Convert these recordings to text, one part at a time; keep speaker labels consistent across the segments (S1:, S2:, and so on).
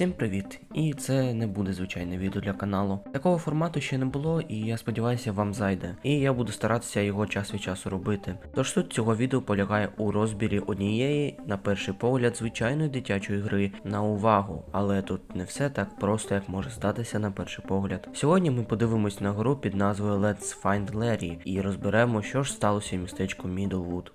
S1: Всім привіт! І це не буде звичайне відео для каналу. Такого формату ще не було, і я сподіваюся, вам зайде. І я буду старатися його час від часу робити. Тож суть цього відео полягає у розбірі однієї, на перший погляд, звичайної дитячої гри на увагу, але тут не все так просто, як може здатися на перший погляд. Сьогодні ми подивимось на гру під назвою Let's Find Larry і розберемо, що ж сталося в містечку Мідлвуд.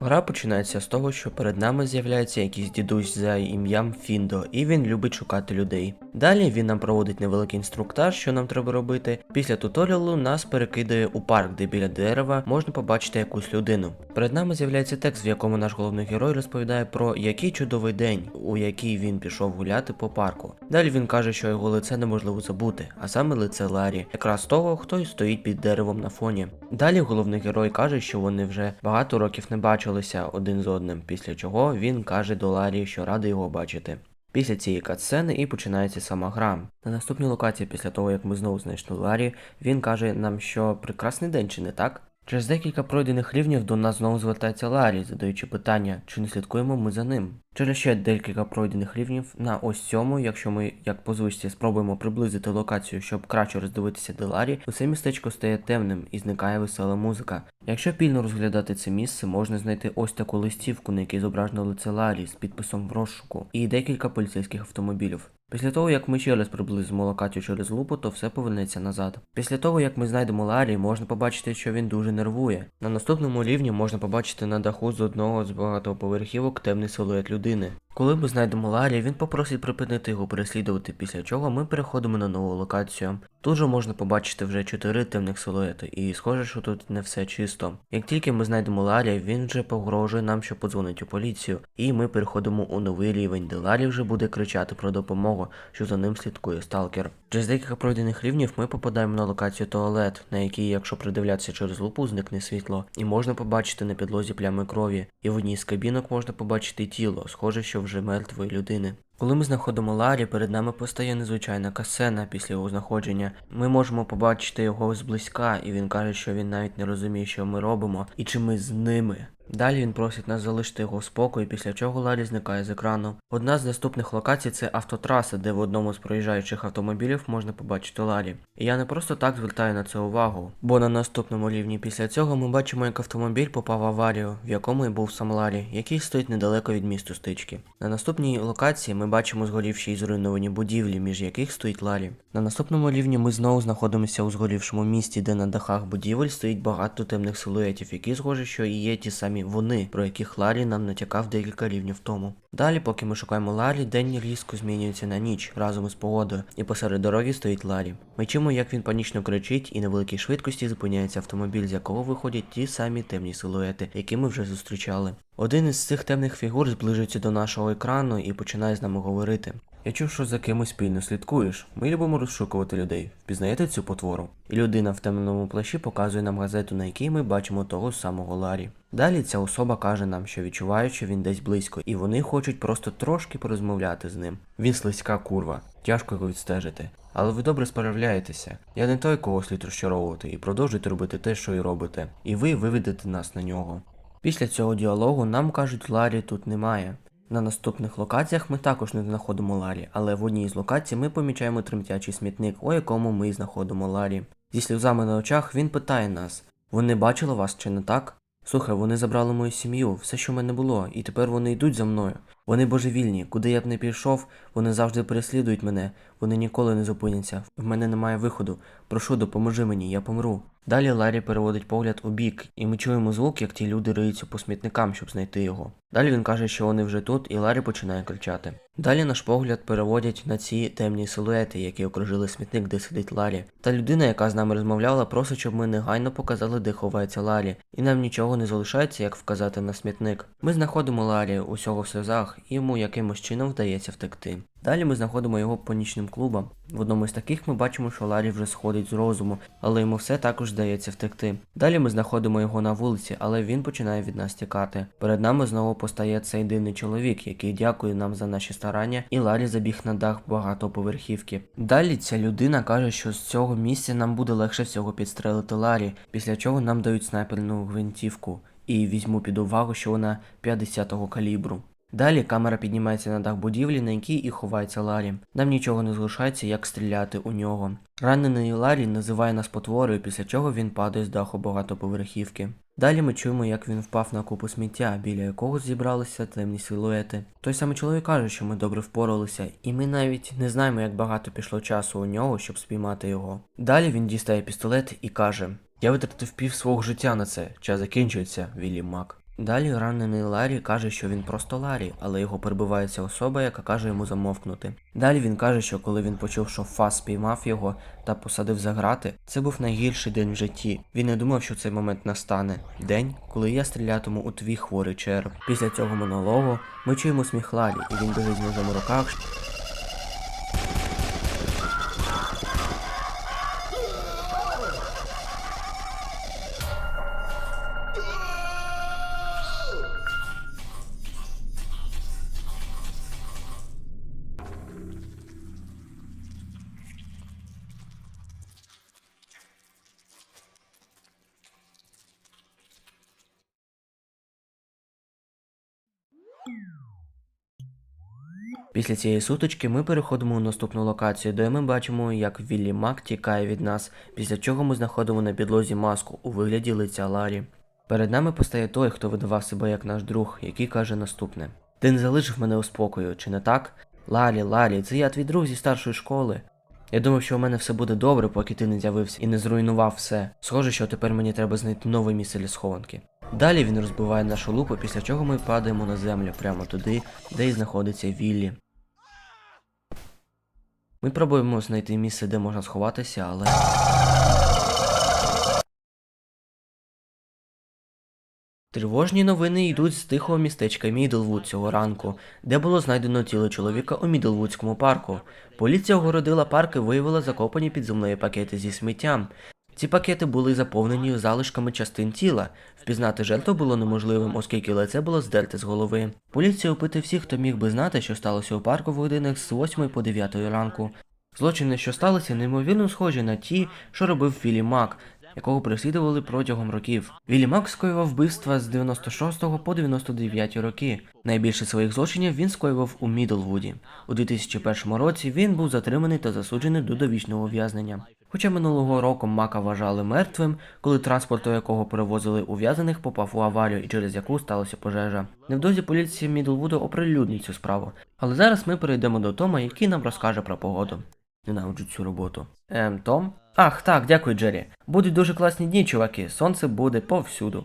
S1: Гра починається з того, що перед нами з'являється якийсь дідусь за ім'ям Фіндо, і він любить шукати людей. Далі він нам проводить невеликий інструктаж, що нам треба робити. Після туторіалу нас перекидає у парк, де біля дерева можна побачити якусь людину. Перед нами з'являється текст, в якому наш головний герой розповідає про який чудовий день, у який він пішов гуляти по парку. Далі він каже, що його лице неможливо забути, а саме лице Ларі, якраз того, хто й стоїть під деревом на фоні. Далі головний герой каже, що вони вже багато років не бачилися один з одним, після чого він каже до Ларі, що радий його бачити. Після цієї катсцени і починається сама гра. На наступній локації, після того як ми знову знайшли Ларі, він каже нам, що прекрасний день, чи не так? Через декілька пройдених рівнів до нас знову звертається Ларі, задаючи питання, чи не слідкуємо ми за ним. Через ще декілька пройдених рівнів на ось цьому, якщо ми, як по звичці, спробуємо приблизити локацію, щоб краще роздивитися де Ларі, усе містечко стає темним і зникає весела музика. Якщо пільно розглядати це місце, можна знайти ось таку листівку, на якій зображено лице Ларі з підписом в розшуку, і декілька поліцейських автомобілів. Після того, як ми ще раз приблизимо локацію через лупу, то все повернеться назад. Після того, як ми знайдемо Ларі, можна побачити, що він дуже нервує. На наступному рівні можна побачити на даху з одного з багатоповерхівок темний силует людини. Коли ми знайдемо Ларі, він попросить припинити його переслідувати, після чого ми переходимо на нову локацію. Тут же можна побачити вже чотири темних силуети, і схоже, що тут не все чисто. Як тільки ми знайдемо Ларі, він вже погрожує нам, що подзвонить у поліцію, і ми переходимо у новий рівень, де Ларі вже буде кричати про допомогу, що за ним слідкує сталкер. Через декілька пройдених рівнів ми попадаємо на локацію туалет, на якій, якщо придивлятися через лупу, зникне світло, і можна побачити на підлозі плями крові. І в одній з кабінок можна побачити тіло, схоже, що вже мертвої людини. Коли ми знаходимо Ларі, перед нами постає незвичайна касена після його знаходження. Ми можемо побачити його зблизька, і він каже, що він навіть не розуміє, що ми робимо, і чи ми з ними. Далі він просить нас залишити його в спокої, після чого Ларі зникає з екрану. Одна з наступних локацій це автотраса, де в одному з проїжджаючих автомобілів можна побачити Ларі. І я не просто так звертаю на це увагу, бо на наступному рівні після цього ми бачимо, як автомобіль попав в аварію, в якому і був сам Ларі, який стоїть недалеко від місту стички. На наступній локації ми бачимо згорівші і зруйновані будівлі, між яких стоїть Ларі. На наступному рівні ми знову знаходимося у згорівшому місті, де на дахах будівель стоїть багато темних силуетів, які схожі, що і є ті самі вони, про яких Ларі нам натякав декілька рівнів тому. Далі, поки ми шукаємо Ларі, день різко змінюється на ніч разом із погодою, і посеред дороги стоїть Ларі. Ми чуємо, як він панічно кричить, і на великій швидкості зупиняється автомобіль, з якого виходять ті самі темні силуети, які ми вже зустрічали. Один із цих темних фігур зближується до нашого екрану і починає з нами говорити. Я чув, що за кимось спільно слідкуєш. Ми любимо розшукувати людей. Впізнаєте цю потвору? І людина в темному плащі показує нам газету, на якій ми бачимо того самого Ларі. Далі ця особа каже нам, що відчуває, що він десь близько, і вони хочуть просто трошки порозмовляти з ним. Він слизька курва, тяжко його відстежити. Але ви добре справляєтеся. Я не той, кого слід розчаровувати, і продовжуйте робити те, що і робите. І ви виведете нас на нього. Після цього діалогу нам кажуть, Ларі тут немає. На наступних локаціях ми також не знаходимо Ларі, але в одній з локацій ми помічаємо тремтячий смітник, у якому ми знаходимо Ларі. Зі сльозами на очах він питає нас: Вони бачили вас чи не так? Слухай, вони забрали мою сім'ю, все, що в мене було, і тепер вони йдуть за мною. Вони божевільні, куди я б не пішов, вони завжди переслідують мене, вони ніколи не зупиняться. В мене немає виходу. Прошу, допоможи мені, я помру. Далі Ларі переводить погляд у бік, і ми чуємо звук, як ті люди риються по смітникам, щоб знайти його. Далі він каже, що вони вже тут, і Ларі починає кричати. Далі наш погляд переводять на ці темні силуети, які окружили смітник, де сидить Ларі. Та людина, яка з нами розмовляла, просить, щоб ми негайно показали, де ховається Ларі, і нам нічого не залишається, як вказати на смітник. Ми знаходимо Ларі усього в сльозах, і йому якимось чином вдається втекти. Далі ми знаходимо його по нічним клубам. В одному з таких ми бачимо, що Ларі вже сходить з розуму, але йому все також вдається втекти. Далі ми знаходимо його на вулиці, але він починає від нас тікати. Перед нами знову постає цей дивний чоловік, який дякує нам за наші старання, і Ларі забіг на дах багатоповерхівки. Далі ця людина каже, що з цього місця нам буде легше всього підстрелити Ларі, після чого нам дають снайперну гвинтівку. І візьму під увагу, що вона 50-го калібру. Далі камера піднімається на дах будівлі, на якій і ховається Ларі. Нам нічого не залишається, як стріляти у нього. Ранений Ларі називає нас потворою, після чого він падає з даху багатоповерхівки. Далі ми чуємо, як він впав на купу сміття, біля якого зібралися темні силуети. Той самий чоловік каже, що ми добре впоралися, і ми навіть не знаємо, як багато пішло часу у нього, щоб спіймати його. Далі він дістає пістолет і каже: Я витратив пів свого життя на це. Час закінчується, Віллі Мак. Далі ранений Ларі каже, що він просто Ларі, але його перебивається особа, яка каже йому замовкнути. Далі він каже, що коли він почув, що Фас спіймав його та посадив за грати, це був найгірший день в житті. Він не думав, що цей момент настане. День, коли я стрілятиму у твій хворий череп. Після цього монологу ми чуємо сміх Ларі, і він біжить з ножом у руках, Після цієї сутички ми переходимо у наступну локацію, де ми бачимо, як Віллі Мак тікає від нас, після чого ми знаходимо на підлозі маску у вигляді лиця Ларі. Перед нами постає той, хто видавав себе як наш друг, який каже наступне: Ти не залишив мене у спокою, чи не так? Ларі, Ларі, це я твій друг зі старшої школи. Я думав, що у мене все буде добре, поки ти не з'явився і не зруйнував все. Схоже, що тепер мені треба знайти нове місце для схованки. Далі він розбиває нашу лупу, після чого ми падаємо на землю прямо туди, де і знаходиться Віллі. Ми пробуємо знайти місце, де можна сховатися, але. Тривожні новини йдуть з тихого містечка Мідлвуд цього ранку, де було знайдено тіло чоловіка у Мідлвудському парку. Поліція огородила парк і виявила закопані під землею пакети зі сміттям. Ці пакети були заповнені залишками частин тіла. Впізнати жертву було неможливим, оскільки лице було здерте з голови. Поліція опитує всіх, хто міг би знати, що сталося у парку в годинах з 8 по 9 ранку. Злочини, що сталися, неймовірно схожі на ті, що робив Філі Мак, якого переслідували протягом років. Віллі Мак скоював вбивства з 96 по 99 роки. Найбільше своїх злочинів він скоював у Мідлвуді. У 2001 році він був затриманий та засуджений до довічного ув'язнення. Хоча минулого року Мака вважали мертвим, коли транспорт, до якого перевозили ув'язнених, попав у аварію і через яку сталася пожежа. Невдовзі поліція Мідлвуду оприлюднить цю справу. Але зараз ми перейдемо до Тома, який нам розкаже про погоду. Ненавиджу цю роботу. Ем, Том? Ах, так, дякую, Джері. Будуть дуже класні дні, чуваки. Сонце буде повсюду.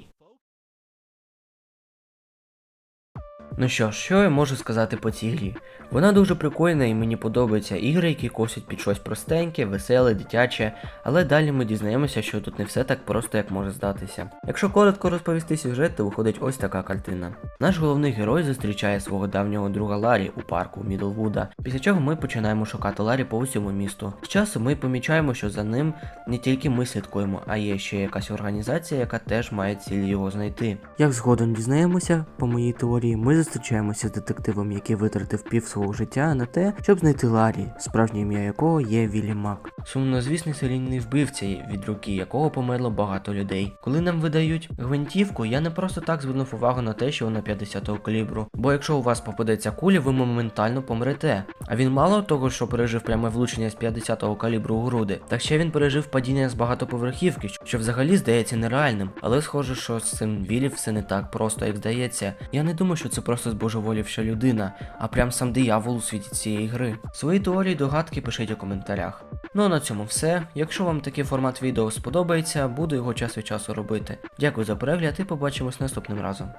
S1: Ну що що я можу сказати по цій грі? Вона дуже прикольна і мені подобаються ігри, які косять під щось простеньке, веселе, дитяче, але далі ми дізнаємося, що тут не все так просто, як може здатися. Якщо коротко розповісти сюжет, то виходить ось така картина. Наш головний герой зустрічає свого давнього друга Ларі у парку Мідлвуда, після чого ми починаємо шукати Ларі по усьому місту. З часу ми помічаємо, що за ним не тільки ми слідкуємо, а є ще якась організація, яка теж має ціль його знайти. Як згодом дізнаємося, по моїй теорії, ми зустрічаємося з детективом, який витратив пів свого життя на те, щоб знайти Ларі, справжнє ім'я якого є Віллі Мак. Сумнозвісний серійний вбивця, від руки якого померло багато людей. Коли нам видають гвинтівку, я не просто так звернув увагу на те, що вона 50-го калібру. Бо якщо у вас попадеться куля, ви моментально помрете. А він мало того, що пережив пряме влучення з 50-го калібру у груди, так ще він пережив падіння з багатоповерхівки, що взагалі здається нереальним. Але схоже, що з цим Віллі все не так просто, як здається. Я не думаю, що це просто збожеволівша людина, а прям сам диявол у світі цієї гри. Свої теорії догадки пишіть у коментарях. Ну а на цьому все. Якщо вам такий формат відео сподобається, буду його час від часу робити. Дякую за перегляд і побачимось наступним разом.